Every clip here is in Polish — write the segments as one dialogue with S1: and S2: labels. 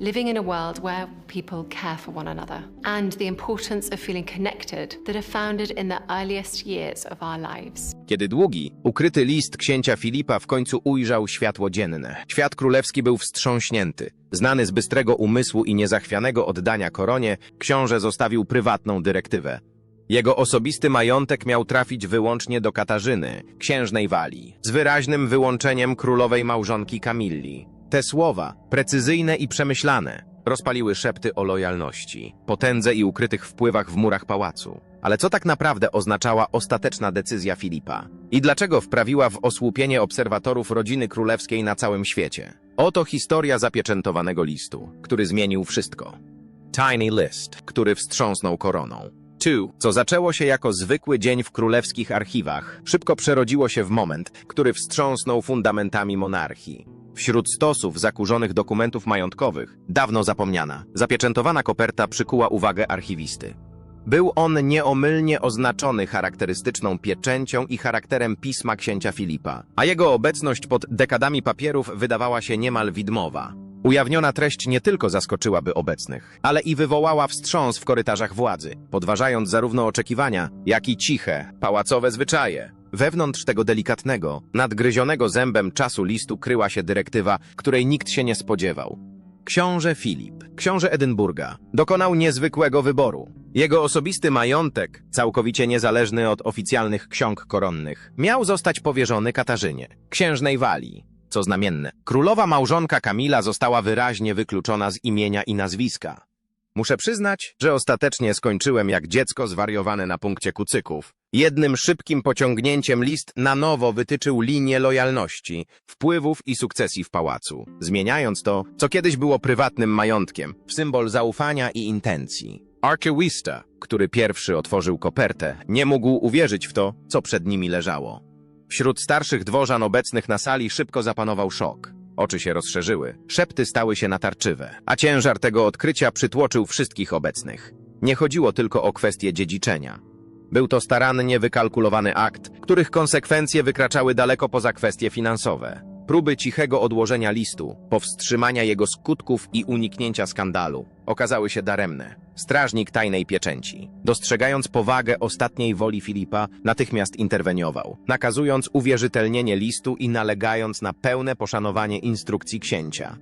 S1: living in a world where people care for one another, and the importance of feeling connected that are founded in the earliest years of our lives.
S2: Kiedy długi, ukryty list księcia Filipa w końcu ujrzał światło dzienne, świat królewski był wstrząśnięty. Znany z bystrego umysłu i niezachwianego oddania koronie, książę zostawił prywatną dyrektywę. Jego osobisty majątek miał trafić wyłącznie do Katarzyny, księżnej Walii, z wyraźnym wyłączeniem królowej małżonki Kamilli. Te słowa, precyzyjne i przemyślane, rozpaliły szepty o lojalności, potędze i ukrytych wpływach w murach pałacu. Ale co tak naprawdę oznaczała ostateczna decyzja Filipa? I dlaczego wprawiła w osłupienie obserwatorów rodziny królewskiej na całym świecie? Oto historia zapieczętowanego listu, który zmienił wszystko. Tiny List, który wstrząsnął koroną. Two, co zaczęło się jako zwykły dzień w królewskich archiwach, szybko przerodziło się w moment, który wstrząsnął fundamentami monarchii. Wśród stosów zakurzonych dokumentów majątkowych, dawno zapomniana, zapieczętowana koperta przykuła uwagę archiwisty. Był on nieomylnie oznaczony charakterystyczną pieczęcią i charakterem pisma księcia Filipa, a jego obecność pod dekadami papierów wydawała się niemal widmowa. Ujawniona treść nie tylko zaskoczyłaby obecnych, ale i wywołała wstrząs w korytarzach władzy, podważając zarówno oczekiwania, jak i ciche, pałacowe zwyczaje. Wewnątrz tego delikatnego, nadgryzionego zębem czasu listu kryła się dyrektywa, której nikt się nie spodziewał. Książę Filip, książę Edynburga, dokonał niezwykłego wyboru. Jego osobisty majątek, całkowicie niezależny od oficjalnych ksiąg koronnych, miał zostać powierzony Katarzynie, księżnej Walii. Co znamienne, królowa małżonka Kamila została wyraźnie wykluczona z imienia i nazwiska. Muszę przyznać, że ostatecznie skończyłem jak dziecko zwariowane na punkcie kucyków. Jednym szybkim pociągnięciem list na nowo wytyczył linię lojalności, wpływów i sukcesji w pałacu, zmieniając to, co kiedyś było prywatnym majątkiem, w symbol zaufania i intencji. Archiwista, który pierwszy otworzył kopertę, nie mógł uwierzyć w to, co przed nimi leżało. Wśród starszych dworzan obecnych na sali szybko zapanował szok. Oczy się rozszerzyły, szepty stały się natarczywe, a ciężar tego odkrycia przytłoczył wszystkich obecnych. Nie chodziło tylko o kwestię dziedziczenia. Był to starannie wykalkulowany akt, których konsekwencje wykraczały daleko poza kwestie finansowe. Próby cichego odłożenia listu, powstrzymania jego skutków i uniknięcia skandalu okazały się daremne. Strażnik tajnej pieczęci, dostrzegając powagę ostatniej woli Filipa, natychmiast interweniował, nakazując uwierzytelnienie listu i nalegając na pełne poszanowanie instrukcji księcia.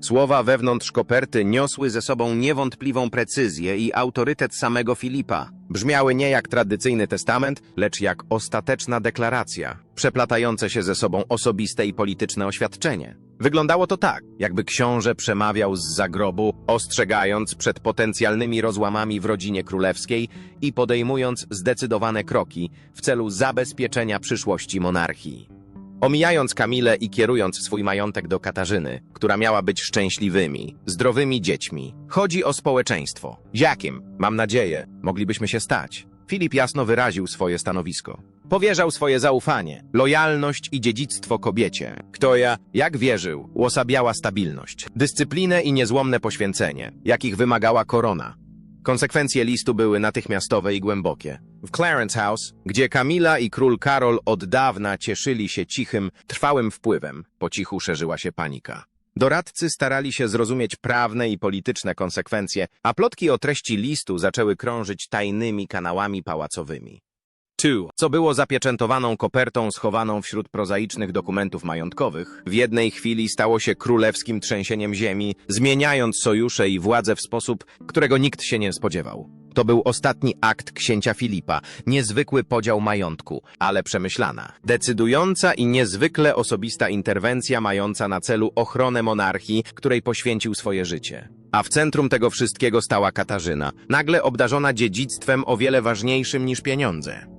S2: Słowa wewnątrz koperty niosły ze sobą niewątpliwą precyzję i autorytet samego Filipa. Brzmiały nie jak tradycyjny testament, lecz jak ostateczna deklaracja, przeplatające się ze sobą osobiste i polityczne oświadczenie. Wyglądało to tak, jakby książę przemawiał z zagrobu, ostrzegając przed potencjalnymi rozłamami w rodzinie królewskiej i podejmując zdecydowane kroki w celu zabezpieczenia przyszłości monarchii. Omijając Kamilę i kierując swój majątek do Katarzyny, która miała być szczęśliwymi, zdrowymi dziećmi. Chodzi o społeczeństwo. Jakim, mam nadzieję, moglibyśmy się stać. Filip jasno wyraził swoje stanowisko. Powierzał swoje zaufanie, lojalność i dziedzictwo kobiecie, która, jak wierzył, uosabiała stabilność, dyscyplinę i niezłomne poświęcenie, jakich wymagała korona. Konsekwencje listu były natychmiastowe i głębokie. W Clarence House, gdzie Kamila i król Karol od dawna cieszyli się cichym, trwałym wpływem, po cichu szerzyła się panika. Doradcy starali się zrozumieć prawne i polityczne konsekwencje, a plotki o treści listu zaczęły krążyć tajnymi kanałami pałacowymi. Two, co było zapieczętowaną kopertą schowaną wśród prozaicznych dokumentów majątkowych, w jednej chwili stało się królewskim trzęsieniem ziemi, zmieniając sojusze i władzę w sposób, którego nikt się nie spodziewał. To był ostatni akt księcia Filipa, niezwykły podział majątku, ale przemyślana, decydująca i niezwykle osobista interwencja mająca na celu ochronę monarchii, której poświęcił swoje życie. A w centrum tego wszystkiego stała Katarzyna, nagle obdarzona dziedzictwem o wiele ważniejszym niż pieniądze.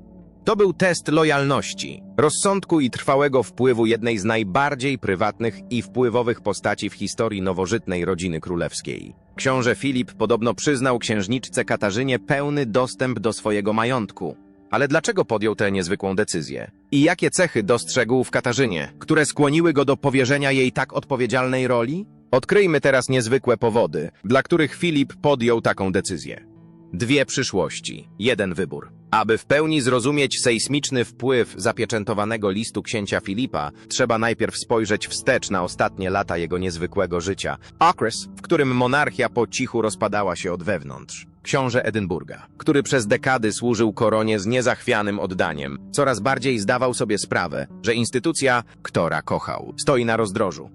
S2: To był test lojalności, rozsądku i trwałego wpływu jednej z najbardziej prywatnych i wpływowych postaci w historii nowożytnej rodziny królewskiej. Książę Filip podobno przyznał księżniczce Katarzynie pełny dostęp do swojego majątku. Ale dlaczego podjął tę niezwykłą decyzję? I jakie cechy dostrzegł w Katarzynie, które skłoniły go do powierzenia jej tak odpowiedzialnej roli? Odkryjmy teraz niezwykłe powody, dla których Filip podjął taką decyzję. Dwie przyszłości, jeden wybór. Aby w pełni zrozumieć sejsmiczny wpływ zapieczętowanego listu księcia Filipa, trzeba najpierw spojrzeć wstecz na ostatnie lata jego niezwykłego życia. Okres, w którym monarchia po cichu rozpadała się od wewnątrz. Książę Edynburga, który przez dekady służył koronie z niezachwianym oddaniem, coraz bardziej zdawał sobie sprawę, że instytucja, która kochał, stoi na rozdrożu.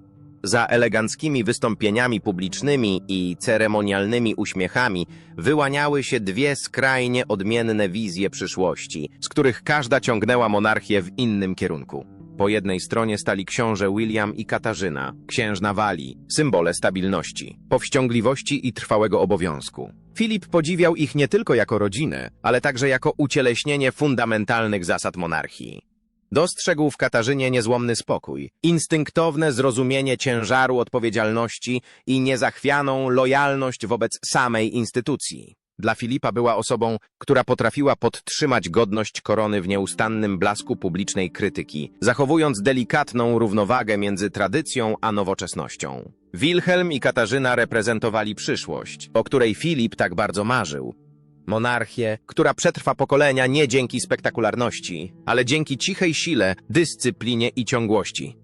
S2: Za eleganckimi wystąpieniami publicznymi i ceremonialnymi uśmiechami wyłaniały się dwie skrajnie odmienne wizje przyszłości, z których każda ciągnęła monarchię w innym kierunku. Po jednej stronie stali książę William i Katarzyna, księżna Walii, symbole stabilności, powściągliwości i trwałego obowiązku. Filip podziwiał ich nie tylko jako rodzinę, ale także jako ucieleśnienie fundamentalnych zasad monarchii. Dostrzegł w Katarzynie niezłomny spokój, instynktowne zrozumienie ciężaru odpowiedzialności i niezachwianą lojalność wobec samej instytucji. Dla Filipa była osobą, która potrafiła podtrzymać godność korony w nieustannym blasku publicznej krytyki, zachowując delikatną równowagę między tradycją a nowoczesnością. Wilhelm i Katarzyna reprezentowali przyszłość, o której Filip tak bardzo marzył, Monarchię, która przetrwa pokolenia nie dzięki spektakularności, ale dzięki cichej sile, dyscyplinie i ciągłości.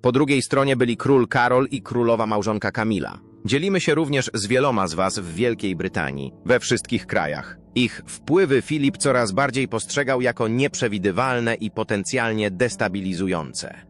S2: Po drugiej stronie byli król Karol i królowa małżonka Kamila. Dzielimy się również z wieloma z was w Wielkiej Brytanii, we wszystkich krajach. Ich wpływy Filip coraz bardziej postrzegał jako nieprzewidywalne i potencjalnie destabilizujące.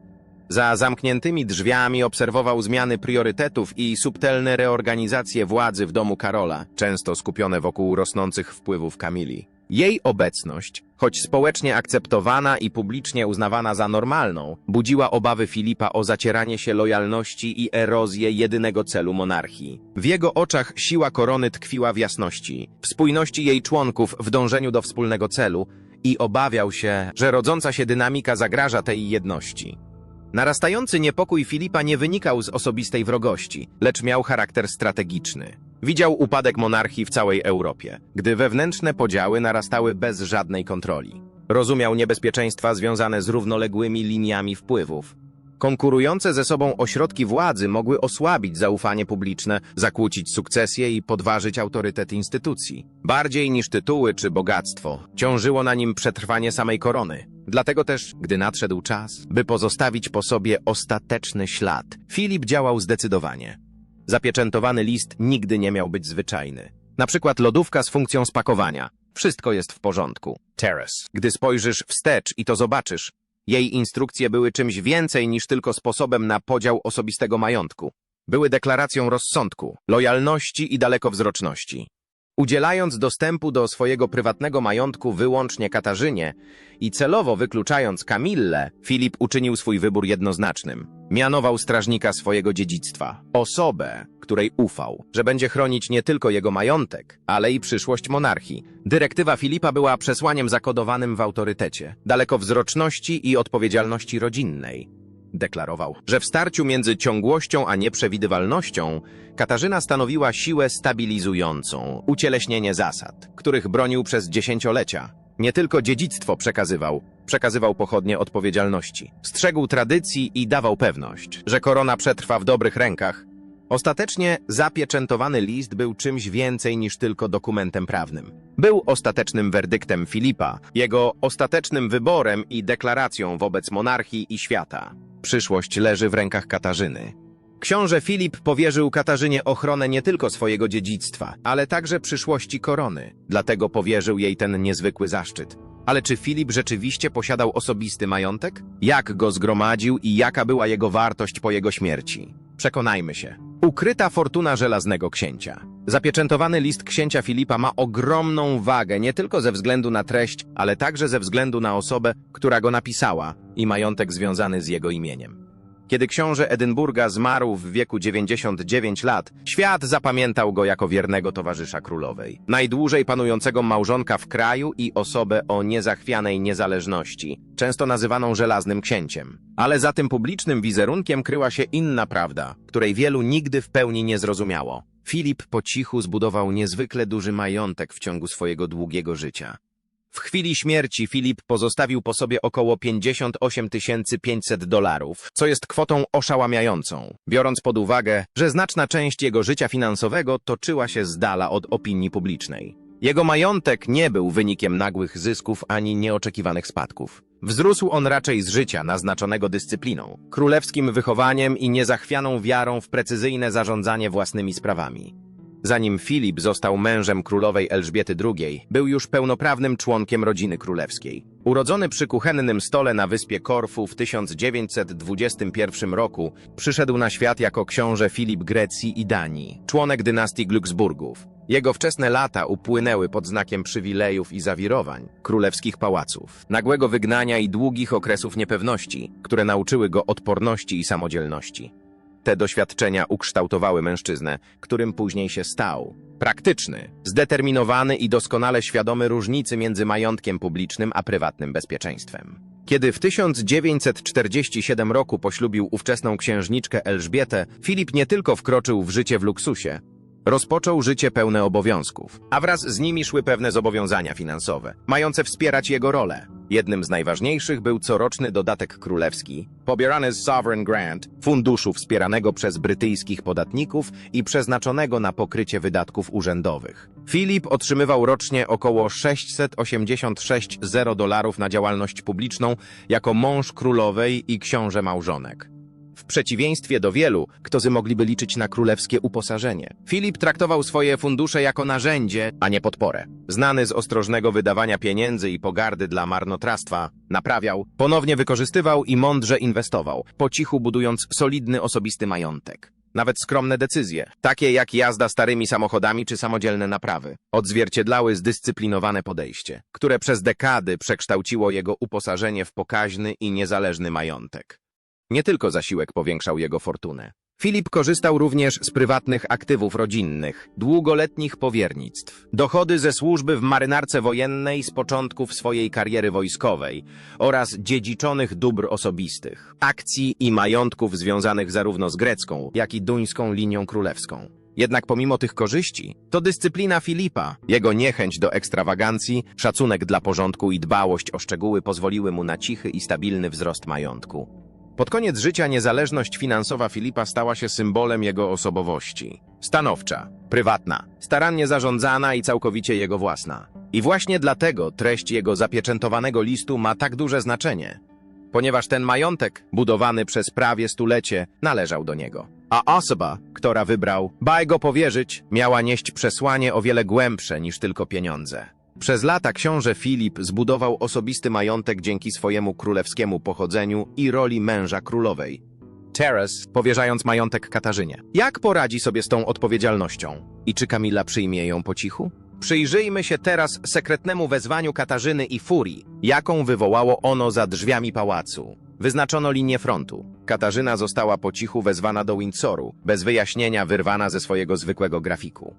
S2: Za zamkniętymi drzwiami obserwował zmiany priorytetów i subtelne reorganizacje władzy w domu Karola, często skupione wokół rosnących wpływów Kamili. Jej obecność, choć społecznie akceptowana i publicznie uznawana za normalną, budziła obawy Filipa o zacieranie się lojalności i erozję jedynego celu monarchii. W jego oczach siła korony tkwiła w jasności, w spójności jej członków w dążeniu do wspólnego celu i obawiał się, że rodząca się dynamika zagraża tej jedności. Narastający niepokój Filipa nie wynikał z osobistej wrogości, lecz miał charakter strategiczny. Widział upadek monarchii w całej Europie, gdy wewnętrzne podziały narastały bez żadnej kontroli. Rozumiał niebezpieczeństwa związane z równoległymi liniami wpływów. Konkurujące ze sobą ośrodki władzy mogły osłabić zaufanie publiczne, zakłócić sukcesję i podważyć autorytet instytucji. Bardziej niż tytuły czy bogactwo, ciążyło na nim przetrwanie samej korony. Dlatego też, gdy nadszedł czas, by pozostawić po sobie ostateczny ślad, Filip działał zdecydowanie. Zapieczętowany list nigdy nie miał być zwyczajny. Na przykład lodówka z funkcją spakowania. Wszystko jest w porządku. Terrace. Gdy spojrzysz wstecz i to zobaczysz, jej instrukcje były czymś więcej niż tylko sposobem na podział osobistego majątku. Były deklaracją rozsądku, lojalności i dalekowzroczności. Udzielając dostępu do swojego prywatnego majątku wyłącznie Katarzynie i celowo wykluczając Kamillę, Filip uczynił swój wybór jednoznacznym. Mianował strażnika swojego dziedzictwa, osobę, której ufał, że będzie chronić nie tylko jego majątek, ale i przyszłość monarchii. Dyrektywa Filipa była przesłaniem zakodowanym w autorytecie, dalekowzroczności i odpowiedzialności rodzinnej. Deklarował, że w starciu między ciągłością a nieprzewidywalnością Katarzyna stanowiła siłę stabilizującą, ucieleśnienie zasad, których bronił przez dziesięciolecia. Nie tylko dziedzictwo przekazywał, przekazywał pochodnie odpowiedzialności. Strzegł tradycji i dawał pewność, że korona przetrwa w dobrych rękach. Ostatecznie zapieczętowany list był czymś więcej niż tylko dokumentem prawnym. Był ostatecznym werdyktem Filipa, jego ostatecznym wyborem i deklaracją wobec monarchii i świata. Przyszłość leży w rękach Katarzyny. Książę Filip powierzył Katarzynie ochronę nie tylko swojego dziedzictwa, ale także przyszłości korony. Dlatego powierzył jej ten niezwykły zaszczyt. Ale czy Filip rzeczywiście posiadał osobisty majątek? Jak go zgromadził i jaka była jego wartość po jego śmierci? Przekonajmy się. Ukryta fortuna żelaznego księcia. Zapieczętowany list księcia Filipa ma ogromną wagę nie tylko ze względu na treść, ale także ze względu na osobę, która go napisała i majątek związany z jego imieniem. Kiedy książę Edynburga zmarł w wieku 99 lat, świat zapamiętał go jako wiernego towarzysza królowej, najdłużej panującego małżonka w kraju i osobę o niezachwianej niezależności, często nazywaną żelaznym księciem. Ale za tym publicznym wizerunkiem kryła się inna prawda, której wielu nigdy w pełni nie zrozumiało. Filip po cichu zbudował niezwykle duży majątek w ciągu swojego długiego życia. W chwili śmierci Filip pozostawił po sobie około 58 500 dolarów, co jest kwotą oszałamiającą, biorąc pod uwagę, że znaczna część jego życia finansowego toczyła się z dala od opinii publicznej. Jego majątek nie był wynikiem nagłych zysków ani nieoczekiwanych spadków. Wzrósł on raczej z życia naznaczonego dyscypliną, królewskim wychowaniem i niezachwianą wiarą w precyzyjne zarządzanie własnymi sprawami. Zanim Filip został mężem królowej Elżbiety II, był już pełnoprawnym członkiem rodziny królewskiej. Urodzony przy kuchennym stole na wyspie Korfu w 1921 roku, przyszedł na świat jako książę Filip Grecji i Danii, członek dynastii Glücksburgów. Jego wczesne lata upłynęły pod znakiem przywilejów i zawirowań, królewskich pałaców, nagłego wygnania i długich okresów niepewności, które nauczyły go odporności i samodzielności. Te doświadczenia ukształtowały mężczyznę, którym później się stał. Praktyczny, zdeterminowany i doskonale świadomy różnicy między majątkiem publicznym a prywatnym bezpieczeństwem. Kiedy w 1947 roku poślubił ówczesną księżniczkę Elżbietę, Filip nie tylko wkroczył w życie w luksusie, rozpoczął życie pełne obowiązków, a wraz z nimi szły pewne zobowiązania finansowe, mające wspierać jego rolę. Jednym z najważniejszych był coroczny dodatek królewski, pobierany z Sovereign Grant, funduszu wspieranego przez brytyjskich podatników i przeznaczonego na pokrycie wydatków urzędowych. Filip otrzymywał rocznie około 686 zero dolarów na działalność publiczną jako mąż królowej i książę małżonek. W przeciwieństwie do wielu, którzy mogliby liczyć na królewskie uposażenie. Filip traktował swoje fundusze jako narzędzie, a nie podporę. Znany z ostrożnego wydawania pieniędzy i pogardy dla marnotrawstwa, naprawiał, ponownie wykorzystywał i mądrze inwestował, po cichu budując solidny osobisty majątek. Nawet skromne decyzje, takie jak jazda starymi samochodami czy samodzielne naprawy, odzwierciedlały zdyscyplinowane podejście, które przez dekady przekształciło jego uposażenie w pokaźny i niezależny majątek. Nie tylko zasiłek powiększał jego fortunę. Filip korzystał również z prywatnych aktywów rodzinnych, długoletnich powiernictw, dochody ze służby w marynarce wojennej z początków swojej kariery wojskowej oraz dziedziczonych dóbr osobistych, akcji i majątków związanych zarówno z grecką, jak i duńską linią królewską. Jednak pomimo tych korzyści, to dyscyplina Filipa, jego niechęć do ekstrawagancji, szacunek dla porządku i dbałość o szczegóły pozwoliły mu na cichy i stabilny wzrost majątku. Pod koniec życia niezależność finansowa Filipa stała się symbolem jego osobowości. Stanowcza, prywatna, starannie zarządzana i całkowicie jego własna. I właśnie dlatego treść jego zapieczętowanego listu ma tak duże znaczenie. Ponieważ ten majątek, budowany przez prawie stulecie, należał do niego. A osoba, która wybrał, baj go powierzyć, miała nieść przesłanie o wiele głębsze niż tylko pieniądze. Przez lata książę Filip zbudował osobisty majątek dzięki swojemu królewskiemu pochodzeniu i roli męża królowej. Teres, powierzając majątek Katarzynie. Jak poradzi sobie z tą odpowiedzialnością? I czy Kamila przyjmie ją po cichu? Przyjrzyjmy się teraz sekretnemu wezwaniu Katarzyny i Furii, jaką wywołało ono za drzwiami pałacu. Wyznaczono linię frontu. Katarzyna została po cichu wezwana do Windsoru, bez wyjaśnienia wyrwana ze swojego zwykłego grafiku.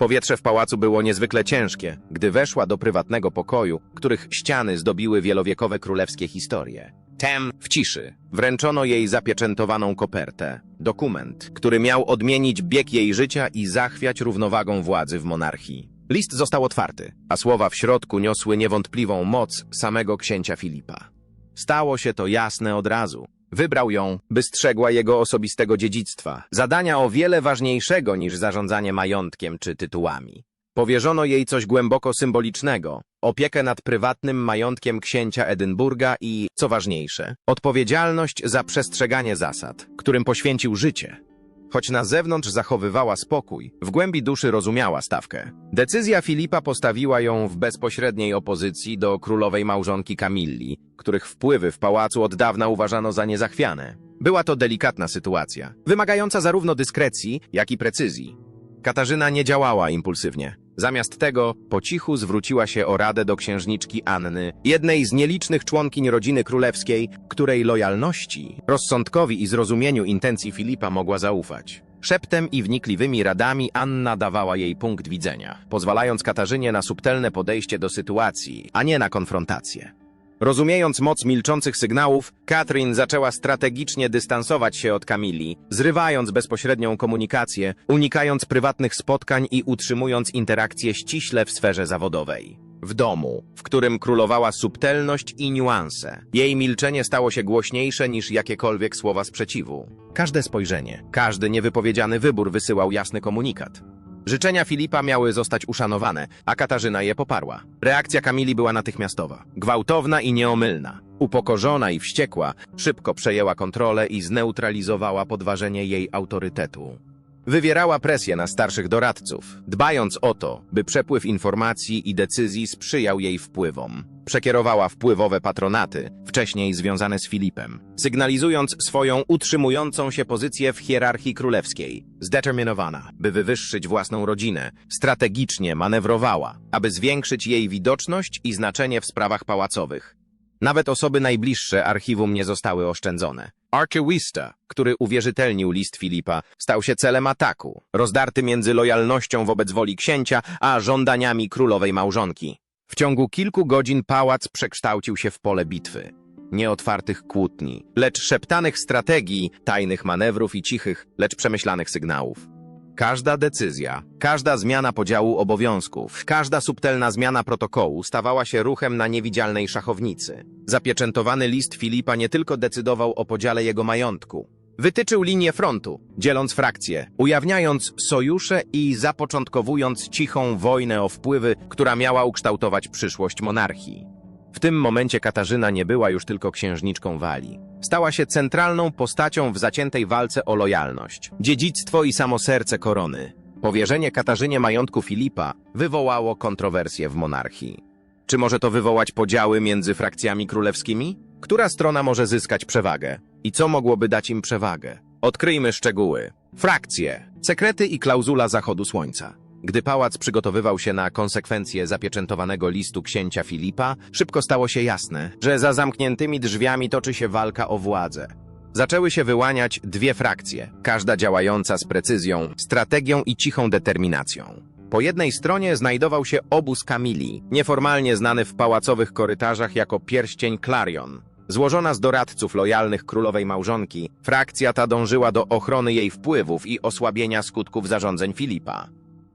S2: Powietrze w pałacu było niezwykle ciężkie, gdy weszła do prywatnego pokoju, których ściany zdobiły wielowiekowe królewskie historie. Tem, w ciszy, wręczono jej zapieczętowaną kopertę, dokument, który miał odmienić bieg jej życia i zachwiać równowagą władzy w monarchii. List został otwarty, a słowa w środku niosły niewątpliwą moc samego księcia Filipa. Stało się to jasne od razu. Wybrał ją, by strzegła jego osobistego dziedzictwa, zadania o wiele ważniejszego niż zarządzanie majątkiem czy tytułami. Powierzono jej coś głęboko symbolicznego, opiekę nad prywatnym majątkiem księcia Edynburga i, co ważniejsze, odpowiedzialność za przestrzeganie zasad, którym poświęcił życie. Choć na zewnątrz zachowywała spokój, w głębi duszy rozumiała stawkę. Decyzja Filipa postawiła ją w bezpośredniej opozycji do królowej małżonki Kamilli, których wpływy w pałacu od dawna uważano za niezachwiane. Była to delikatna sytuacja, wymagająca zarówno dyskrecji, jak i precyzji. Katarzyna nie działała impulsywnie. Zamiast tego po cichu zwróciła się o radę do księżniczki Anny, jednej z nielicznych członkiń rodziny królewskiej, której lojalności, rozsądkowi i zrozumieniu intencji Filipa mogła zaufać. Szeptem i wnikliwymi radami Anna dawała jej punkt widzenia, pozwalając Katarzynie na subtelne podejście do sytuacji, a nie na konfrontację. Rozumiejąc moc milczących sygnałów, Katrin zaczęła strategicznie dystansować się od Kamili, zrywając bezpośrednią komunikację, unikając prywatnych spotkań i utrzymując interakcje ściśle w sferze zawodowej. W domu, w którym królowała subtelność i niuanse, jej milczenie stało się głośniejsze niż jakiekolwiek słowa sprzeciwu. Każde spojrzenie, każdy niewypowiedziany wybór wysyłał jasny komunikat. Życzenia Filipa miały zostać uszanowane, a Katarzyna je poparła. Reakcja Kamili była natychmiastowa, gwałtowna i nieomylna. Upokorzona i wściekła, szybko przejęła kontrolę i zneutralizowała podważenie jej autorytetu. Wywierała presję na starszych doradców, dbając o to, by przepływ informacji i decyzji sprzyjał jej wpływom. Przekierowała wpływowe patronaty, wcześniej związane z Filipem, sygnalizując swoją utrzymującą się pozycję w hierarchii królewskiej. Zdeterminowana, by wywyższyć własną rodzinę, strategicznie manewrowała, aby zwiększyć jej widoczność i znaczenie w sprawach pałacowych. Nawet osoby najbliższe archiwum nie zostały oszczędzone. Archiwista, który uwierzytelnił list Filipa, stał się celem ataku, rozdarty między lojalnością wobec woli księcia, a żądaniami królowej małżonki. W ciągu kilku godzin pałac przekształcił się w pole bitwy. Nie otwartych kłótni, lecz szeptanych strategii, tajnych manewrów i cichych, lecz przemyślanych sygnałów. Każda decyzja, każda zmiana podziału obowiązków, każda subtelna zmiana protokołu stawała się ruchem na niewidzialnej szachownicy. Zapieczętowany list Filipa nie tylko decydował o podziale jego majątku. Wytyczył linię frontu, dzieląc frakcje, ujawniając sojusze i zapoczątkowując cichą wojnę o wpływy, która miała ukształtować przyszłość monarchii. W tym momencie Katarzyna nie była już tylko księżniczką Walii. Stała się centralną postacią w zaciętej walce o lojalność, dziedzictwo i samo serce korony. Powierzenie Katarzynie majątku Filipa wywołało kontrowersje w monarchii. Czy może to wywołać podziały między frakcjami królewskimi? Która strona może zyskać przewagę? I co mogłoby dać im przewagę? Odkryjmy szczegóły. Frakcje, sekrety i klauzula zachodu słońca. Gdy pałac przygotowywał się na konsekwencje zapieczętowanego listu księcia Filipa, szybko stało się jasne, że za zamkniętymi drzwiami toczy się walka o władzę. Zaczęły się wyłaniać dwie frakcje, każda działająca z precyzją, strategią i cichą determinacją. Po jednej stronie znajdował się obóz Kamili, nieformalnie znany w pałacowych korytarzach jako pierścień Clarion. Złożona z doradców lojalnych królowej małżonki, frakcja ta dążyła do ochrony jej wpływów i osłabienia skutków zarządzeń Filipa.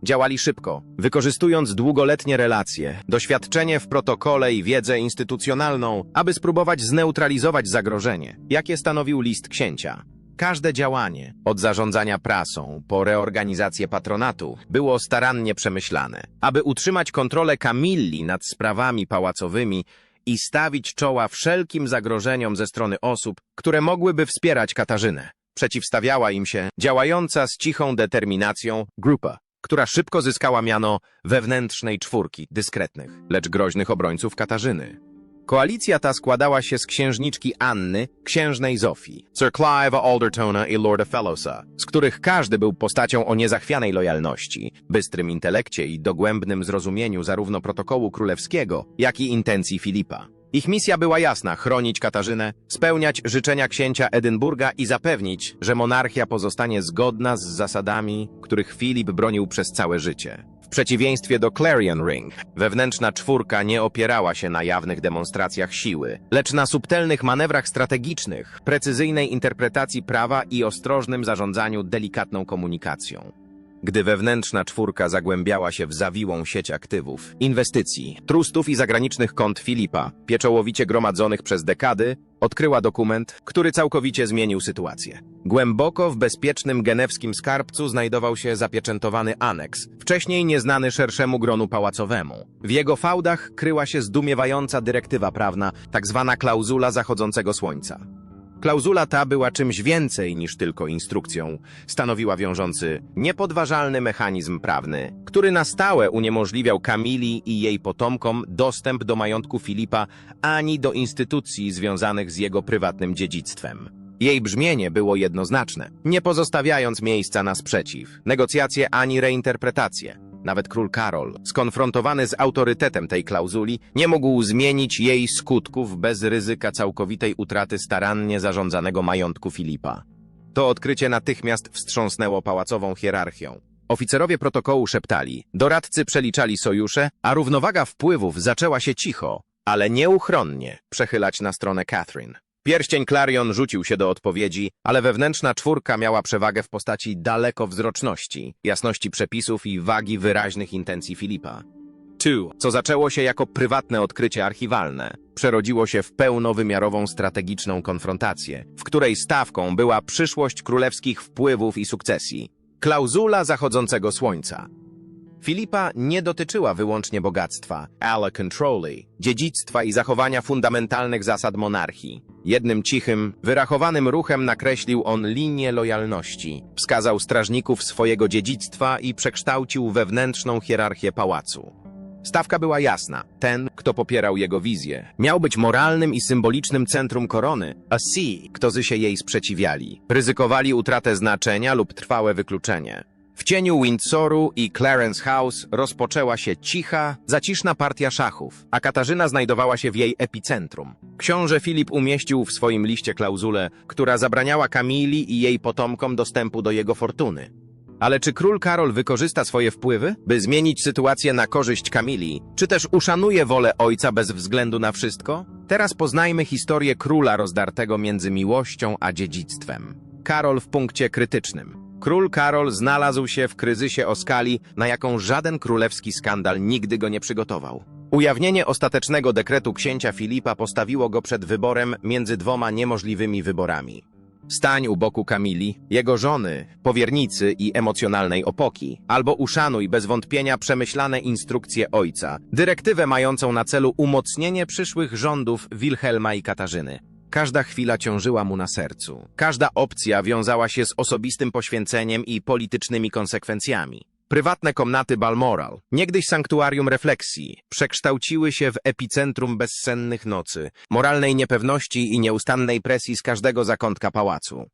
S2: Działali szybko, wykorzystując długoletnie relacje, doświadczenie w protokole i wiedzę instytucjonalną, aby spróbować zneutralizować zagrożenie, jakie stanowił list księcia. Każde działanie, od zarządzania prasą po reorganizację patronatu, było starannie przemyślane, aby utrzymać kontrolę Kamilli nad sprawami pałacowymi i stawić czoła wszelkim zagrożeniom ze strony osób, które mogłyby wspierać Katarzynę. Przeciwstawiała im się działająca z cichą determinacją grupa, która szybko zyskała miano wewnętrznej czwórki dyskretnych, lecz groźnych obrońców Katarzyny. Koalicja ta składała się z księżniczki Anny, księżnej Zofii, Sir Clive'a Aldertona i Lorda Fellowsa, z których każdy był postacią o niezachwianej lojalności, bystrym intelekcie i dogłębnym zrozumieniu zarówno protokołu królewskiego, jak i intencji Filipa. Ich misja była jasna – chronić Katarzynę, spełniać życzenia księcia Edynburga i zapewnić, że monarchia pozostanie zgodna z zasadami, których Filip bronił przez całe życie. W przeciwieństwie do Clarion Ring, wewnętrzna czwórka nie opierała się na jawnych demonstracjach siły, lecz na subtelnych manewrach strategicznych, precyzyjnej interpretacji prawa i ostrożnym zarządzaniu delikatną komunikacją. Gdy wewnętrzna czwórka zagłębiała się w zawiłą sieć aktywów, inwestycji, trustów i zagranicznych kont Filipa, pieczołowicie gromadzonych przez dekady, odkryła dokument, który całkowicie zmienił sytuację. Głęboko w bezpiecznym genewskim skarbcu znajdował się zapieczętowany aneks, wcześniej nieznany szerszemu gronu pałacowemu. W jego fałdach kryła się zdumiewająca dyrektywa prawna, tak zwana klauzula zachodzącego słońca. Klauzula ta była czymś więcej niż tylko instrukcją. Stanowiła wiążący, niepodważalny mechanizm prawny, który na stałe uniemożliwiał Kamili i jej potomkom dostęp do majątku Filipa ani do instytucji związanych z jego prywatnym dziedzictwem. Jej brzmienie było jednoznaczne, nie pozostawiając miejsca na sprzeciw, negocjacje ani reinterpretacje. Nawet król Karol, skonfrontowany z autorytetem tej klauzuli, nie mógł zmienić jej skutków bez ryzyka całkowitej utraty starannie zarządzanego majątku Filipa. To odkrycie natychmiast wstrząsnęło pałacową hierarchią. Oficerowie protokołu szeptali, doradcy przeliczali sojusze, a równowaga wpływów zaczęła się cicho, ale nieuchronnie przechylać na stronę Catherine. Pierścień Clarion rzucił się do odpowiedzi, ale wewnętrzna czwórka miała przewagę w postaci dalekowzroczności, jasności przepisów i wagi wyraźnych intencji Filipa. Two, co zaczęło się jako prywatne odkrycie archiwalne, przerodziło się w pełnowymiarową strategiczną konfrontację, w której stawką była przyszłość królewskich wpływów i sukcesji. Klauzula zachodzącego słońca. Filipa nie dotyczyła wyłącznie bogactwa, ale controli, dziedzictwa i zachowania fundamentalnych zasad monarchii. Jednym cichym, wyrachowanym ruchem nakreślił on linię lojalności, wskazał strażników swojego dziedzictwa i przekształcił wewnętrzną hierarchię pałacu. Stawka była jasna. Ten, kto popierał jego wizję, miał być moralnym i symbolicznym centrum korony, a ci, którzy się jej sprzeciwiali, ryzykowali utratę znaczenia lub trwałe wykluczenie. W cieniu Windsoru i Clarence House rozpoczęła się cicha, zaciszna partia szachów, a Katarzyna znajdowała się w jej epicentrum. Książę Filip umieścił w swoim liście klauzulę, która zabraniała Kamili i jej potomkom dostępu do jego fortuny. Ale czy król Karol wykorzysta swoje wpływy, by zmienić sytuację na korzyść Kamili, czy też uszanuje wolę ojca bez względu na wszystko? Teraz poznajmy historię króla rozdartego między miłością a dziedzictwem. Karol w punkcie krytycznym. Król Karol znalazł się w kryzysie o skali, na jaką żaden królewski skandal nigdy go nie przygotował. Ujawnienie ostatecznego dekretu księcia Filipa postawiło go przed wyborem między dwoma niemożliwymi wyborami. Stań u boku Kamili, jego żony, powiernicy i emocjonalnej opoki, albo uszanuj bez wątpienia przemyślane instrukcje ojca, dyrektywę mającą na celu umocnienie przyszłych rządów Wilhelma i Katarzyny. Każda chwila ciążyła mu na sercu. Każda opcja wiązała się z osobistym poświęceniem i politycznymi konsekwencjami. Prywatne komnaty Balmoral, niegdyś sanktuarium refleksji, przekształciły się w epicentrum bezsennych nocy, moralnej niepewności i nieustannej presji z każdego zakątka pałacu.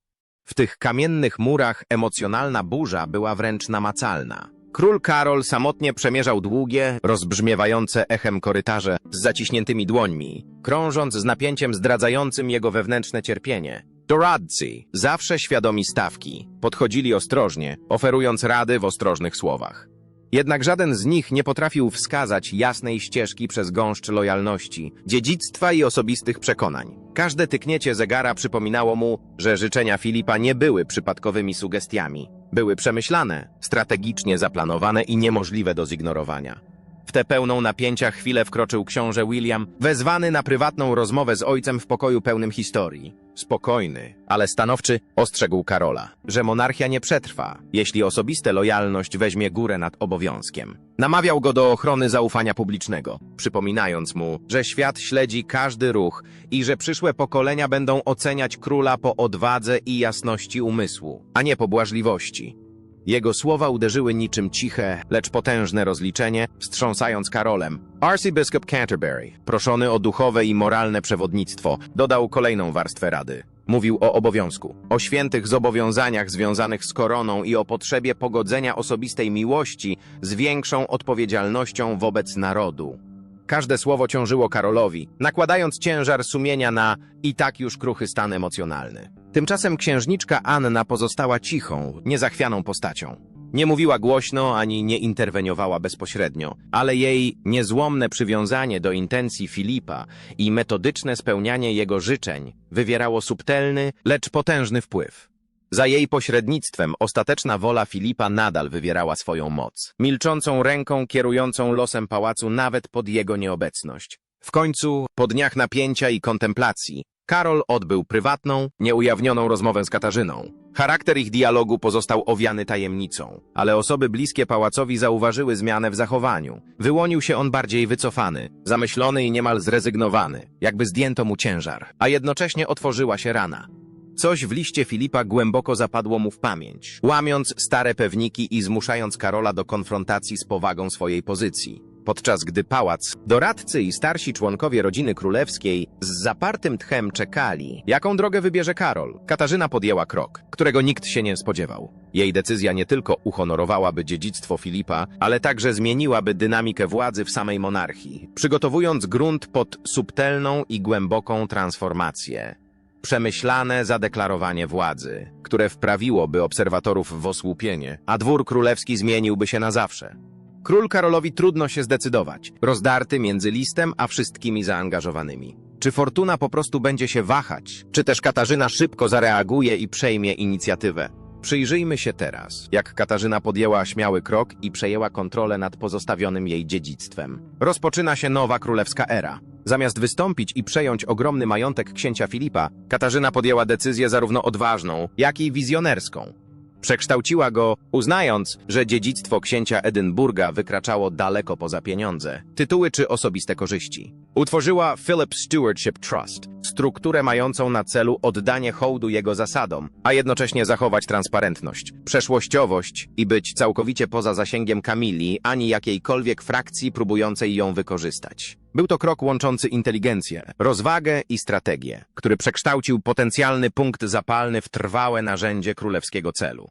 S2: W tych kamiennych murach emocjonalna burza była wręcz namacalna. Król Karol samotnie przemierzał długie, rozbrzmiewające echem korytarze z zaciśniętymi dłońmi, krążąc z napięciem zdradzającym jego wewnętrzne cierpienie. Doradcy, zawsze świadomi stawki, podchodzili ostrożnie, oferując rady w ostrożnych słowach. Jednak żaden z nich nie potrafił wskazać jasnej ścieżki przez gąszcz lojalności, dziedzictwa i osobistych przekonań. Każde tyknięcie zegara przypominało mu, że życzenia Filipa nie były przypadkowymi sugestiami. Były przemyślane, strategicznie zaplanowane i niemożliwe do zignorowania. W tę pełną napięcia chwilę wkroczył książę William, wezwany na prywatną rozmowę z ojcem w pokoju pełnym historii. Spokojny, ale stanowczy, ostrzegł Karola, że monarchia nie przetrwa, jeśli osobiste lojalność weźmie górę nad obowiązkiem. Namawiał go do ochrony zaufania publicznego, przypominając mu, że świat śledzi każdy ruch i że przyszłe pokolenia będą oceniać króla po odwadze i jasności umysłu, a nie po błażliwości. Jego słowa uderzyły niczym ciche, lecz potężne rozliczenie, wstrząsając Karolem. Arcybiskup Canterbury, proszony o duchowe i moralne przewodnictwo, dodał kolejną warstwę rady. Mówił o obowiązku, o świętych zobowiązaniach związanych z koroną i o potrzebie pogodzenia osobistej miłości z większą odpowiedzialnością wobec narodu. Każde słowo ciążyło Karolowi, nakładając ciężar sumienia na i tak już kruchy stan emocjonalny. Tymczasem księżniczka Anna pozostała cichą, niezachwianą postacią. Nie mówiła głośno ani nie interweniowała bezpośrednio, ale jej niezłomne przywiązanie do intencji Filipa i metodyczne spełnianie jego życzeń wywierało subtelny, lecz potężny wpływ. Za jej pośrednictwem ostateczna wola Filipa nadal wywierała swoją moc, milczącą ręką kierującą losem pałacu nawet pod jego nieobecność. W końcu, po dniach napięcia i kontemplacji, Karol odbył prywatną, nieujawnioną rozmowę z Katarzyną. Charakter ich dialogu pozostał owiany tajemnicą, ale osoby bliskie pałacowi zauważyły zmianę w zachowaniu. Wyłonił się on bardziej wycofany, zamyślony i niemal zrezygnowany, jakby zdjęto mu ciężar, a jednocześnie otworzyła się rana. Coś w liście Filipa głęboko zapadło mu w pamięć, łamiąc stare pewniki i zmuszając Karola do konfrontacji z powagą swojej pozycji. Podczas gdy pałac, doradcy i starsi członkowie rodziny królewskiej z zapartym tchem czekali, jaką drogę wybierze Karol, Katarzyna podjęła krok, którego nikt się nie spodziewał. Jej decyzja nie tylko uhonorowałaby dziedzictwo Filipa, ale także zmieniłaby dynamikę władzy w samej monarchii, przygotowując grunt pod subtelną i głęboką transformację. Przemyślane zadeklarowanie władzy, które wprawiłoby obserwatorów w osłupienie, a dwór królewski zmieniłby się na zawsze. Król Karolowi trudno się zdecydować, rozdarty między listem a wszystkimi zaangażowanymi. Czy Fortuna po prostu będzie się wahać, czy też Katarzyna szybko zareaguje i przejmie inicjatywę? Przyjrzyjmy się teraz, jak Katarzyna podjęła śmiały krok i przejęła kontrolę nad pozostawionym jej dziedzictwem. Rozpoczyna się nowa królewska era. Zamiast wystąpić i przejąć ogromny majątek księcia Filipa, Katarzyna podjęła decyzję zarówno odważną, jak i wizjonerską. Przekształciła go, uznając, że dziedzictwo księcia Edynburga wykraczało daleko poza pieniądze, tytuły czy osobiste korzyści. Utworzyła Philip Stewardship Trust, strukturę mającą na celu oddanie hołdu jego zasadom, a jednocześnie zachować transparentność, przeszłościowość i być całkowicie poza zasięgiem Kamili ani jakiejkolwiek frakcji próbującej ją wykorzystać. Był to krok łączący inteligencję, rozwagę i strategię, który przekształcił potencjalny punkt zapalny w trwałe narzędzie królewskiego celu.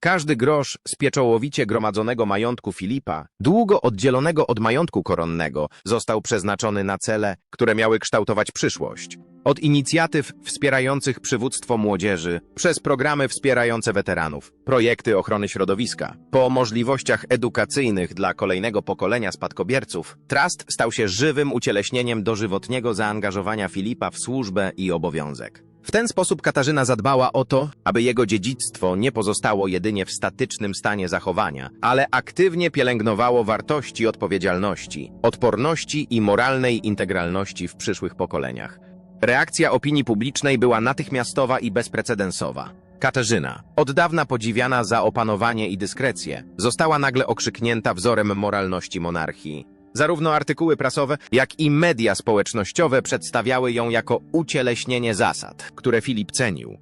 S2: Każdy grosz z pieczołowicie gromadzonego majątku Filipa, długo oddzielonego od majątku koronnego, został przeznaczony na cele, które miały kształtować przyszłość. Od inicjatyw wspierających przywództwo młodzieży, przez programy wspierające weteranów, projekty ochrony środowiska, po możliwościach edukacyjnych dla kolejnego pokolenia spadkobierców, Trust stał się żywym ucieleśnieniem dożywotniego zaangażowania Filipa w służbę i obowiązek. W ten sposób Katarzyna zadbała o to, aby jego dziedzictwo nie pozostało jedynie w statycznym stanie zachowania, ale aktywnie pielęgnowało wartości odpowiedzialności, odporności i moralnej integralności w przyszłych pokoleniach. Reakcja opinii publicznej była natychmiastowa i bezprecedensowa. Katarzyna, od dawna podziwiana za opanowanie i dyskrecję, została nagle okrzyknięta wzorem moralności monarchii. Zarówno artykuły prasowe, jak i media społecznościowe przedstawiały ją jako ucieleśnienie zasad, które Filip cenił.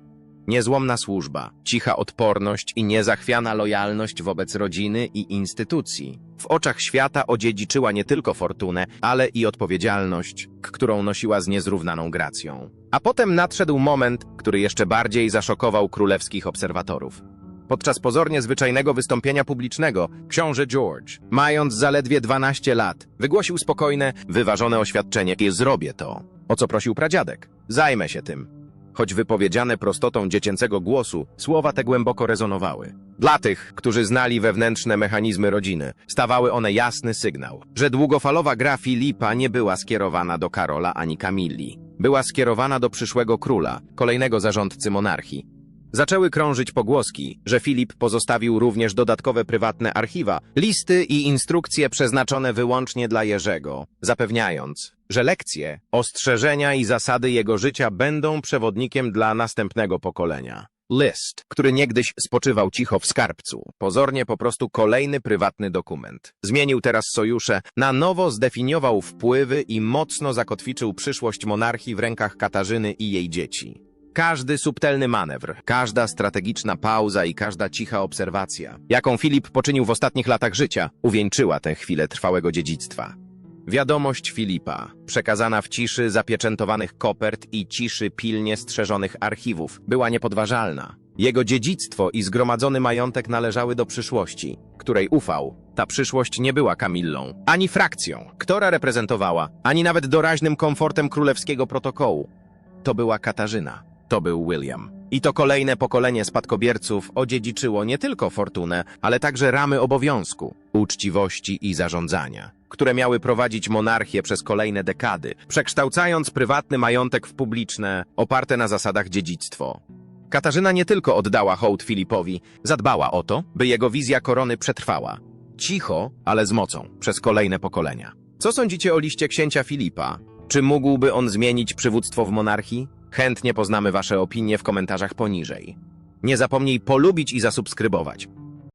S2: Niezłomna służba, cicha odporność i niezachwiana lojalność wobec rodziny i instytucji. W oczach świata odziedziczyła nie tylko fortunę, ale i odpowiedzialność, którą nosiła z niezrównaną gracją. A potem nadszedł moment, który jeszcze bardziej zaszokował królewskich obserwatorów. Podczas pozornie zwyczajnego wystąpienia publicznego, książę George, mając zaledwie 12 lat, wygłosił spokojne, wyważone oświadczenie i zrobię to, o co prosił pradziadek. Zajmę się tym. Choć wypowiedziane prostotą dziecięcego głosu, słowa te głęboko rezonowały. Dla tych, którzy znali wewnętrzne mechanizmy rodziny, stawały one jasny sygnał, że długofalowa gra Filipa nie była skierowana do Karola ani Kamilli. Była skierowana do przyszłego króla, kolejnego zarządcy monarchii. Zaczęły krążyć pogłoski, że Filip pozostawił również dodatkowe prywatne archiwa, listy i instrukcje przeznaczone wyłącznie dla Jerzego, zapewniając, że lekcje, ostrzeżenia i zasady jego życia będą przewodnikiem dla następnego pokolenia. List, który niegdyś spoczywał cicho w skarbcu, pozornie po prostu kolejny prywatny dokument. Zmienił teraz sojusze, na nowo zdefiniował wpływy i mocno zakotwiczył przyszłość monarchii w rękach Katarzyny i jej dzieci. Każdy subtelny manewr, każda strategiczna pauza i każda cicha obserwacja, jaką Filip poczynił w ostatnich latach życia, uwieńczyła tę chwilę trwałego dziedzictwa. Wiadomość Filipa, przekazana w ciszy zapieczętowanych kopert i ciszy pilnie strzeżonych archiwów, była niepodważalna. Jego dziedzictwo i zgromadzony majątek należały do przyszłości, której ufał. Ta przyszłość nie była Kamillą, ani frakcją, która reprezentowała, ani nawet doraźnym komfortem królewskiego protokołu. To była Katarzyna, to był William. I to kolejne pokolenie spadkobierców odziedziczyło nie tylko fortunę, ale także ramy obowiązku, uczciwości i zarządzania, które miały prowadzić monarchię przez kolejne dekady, przekształcając prywatny majątek w publiczne, oparte na zasadach dziedzictwo. Katarzyna nie tylko oddała hołd Filipowi, zadbała o to, by jego wizja korony przetrwała. Cicho, ale z mocą, przez kolejne pokolenia. Co sądzicie o liście księcia Filipa? Czy mógłby on zmienić przywództwo w monarchii? Chętnie poznamy Wasze opinie w komentarzach poniżej. Nie zapomnij polubić i zasubskrybować.